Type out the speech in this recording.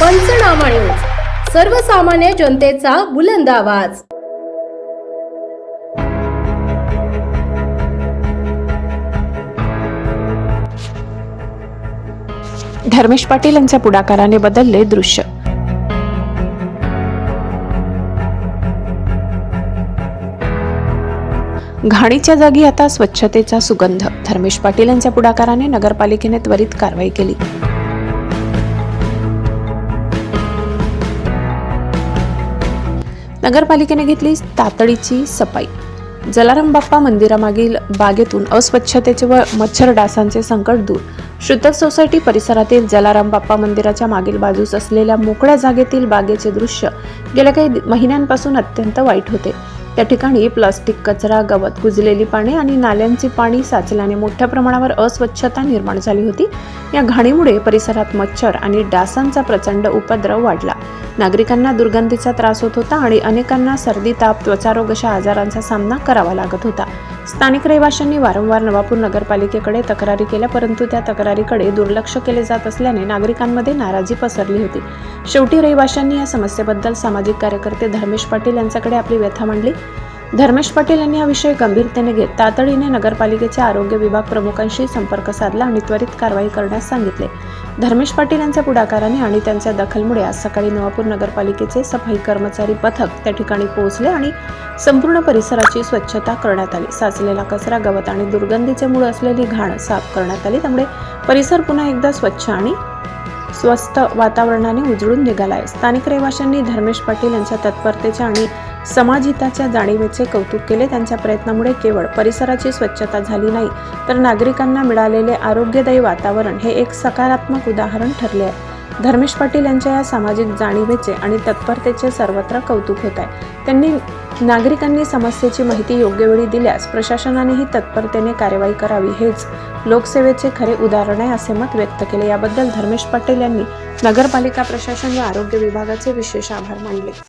पंचनामा न्यूज सर्वसामान्य जनतेचा बुलंद आवाज. धर्मेश पाटील यांच्या पुढाकाराने बदलले दृश्य. घाणीच्या जागी आता स्वच्छतेचा सुगंध. धर्मेश पाटील यांच्या पुढाकाराने नगरपालिकेने त्वरित कारवाई केली. नगरपालिकेने घेतली तातडीची सफाई. जलाराम बाप्पा मंदिरामागील बागेतून अस्वच्छतेचे व मच्छर डासांचे संकट दूर. शुद्ध सोसायटी परिसरातील जलाराम बाप्पा मंदिराच्या मागील बाजूस असलेल्या मोकळ्या जागेतील बागेचे दृश्य गेल्या काही महिन्यांपासून अत्यंत वाईट होते. त्या ठिकाणी प्लास्टिक कचरा गवत कुजलेली पाने आणि नाल्यांचे पाणी साचल्याने मोठ्या प्रमाणावर अस्वच्छता निर्माण झाली होती. या घाणीमुळे परिसरात मच्छर आणि डासांचा प्रचंड उपद्रव वाढला. नागरिकांना दुर्गंधीचा त्रास होत होता आणि अनेकांना सर्दी ताप त्वचारोग अशा आजारांचा सामना करावा लागत होता. स्थानिक रहिवाशांनी वारंवार नवापूर नगरपालिकेकडे तक्रारी केल्या परंतु त्या तक्रारीकडे दुर्लक्ष केले जात असल्याने नागरिकांमध्ये नाराजी पसरली होती. शेवटी रहिवाशांनी या समस्येबद्दल सामाजिक कार्यकर्ते धर्मेश पाटील यांच्याकडे आपली व्यथा मांडली. धर्मेश पाटील यांनी हा विषय गंभीरतेने घेत तातडीने नगरपालिकेच्या आरोग्य विभाग प्रमुखांशी संपर्क साधला आणि त्वरित कारवाई करण्यास सांगितले. धर्मेश पाटील यांच्या पुढाकाराने आणि त्यांच्या दखलमुळे आज सकाळी नवापूर नगरपालिकेचे सफाई कर्मचारी पथक त्या ठिकाणी पोहोचले आणि संपूर्ण परिसराची स्वच्छता करण्यात आली. साचलेला कचरा गवत आणि दुर्गंधीचे मूळ असलेली घाण साफ करण्यात आली. त्यामुळे परिसर पुन्हा एकदा स्वच्छ आणि स्वस्त वातावरणाने उजळून निघालाय स्थानिक रहिवाशांनी धर्मेश पाटील यांच्या तत्परतेच्या आणि समाजहिताच्या जाणीवेचे कौतुक केले. त्यांच्या प्रयत्नामुळे केवळ परिसराची स्वच्छता झाली नाही तर नागरिकांना मिळालेले आरोग्यदायी वातावरण हे एक सकारात्मक उदाहरण ठरले आहे. धर्मेश पाटील यांच्या या सामाजिक जाणीवेचे आणि तत्परतेचे सर्वत्र कौतुक होत आहे. त्यांनी नागरिकांनी समस्येची माहिती योग्य वेळी दिल्यास प्रशासनानेही तत्परतेने कार्यवाही करावी हेच लोकसेवेचे खरे उदाहरण आहे असे मत व्यक्त केले. याबद्दल धर्मेश पाटील यांनी नगरपालिका प्रशासन व आरोग्य विभागाचे विशेष आभार मानले.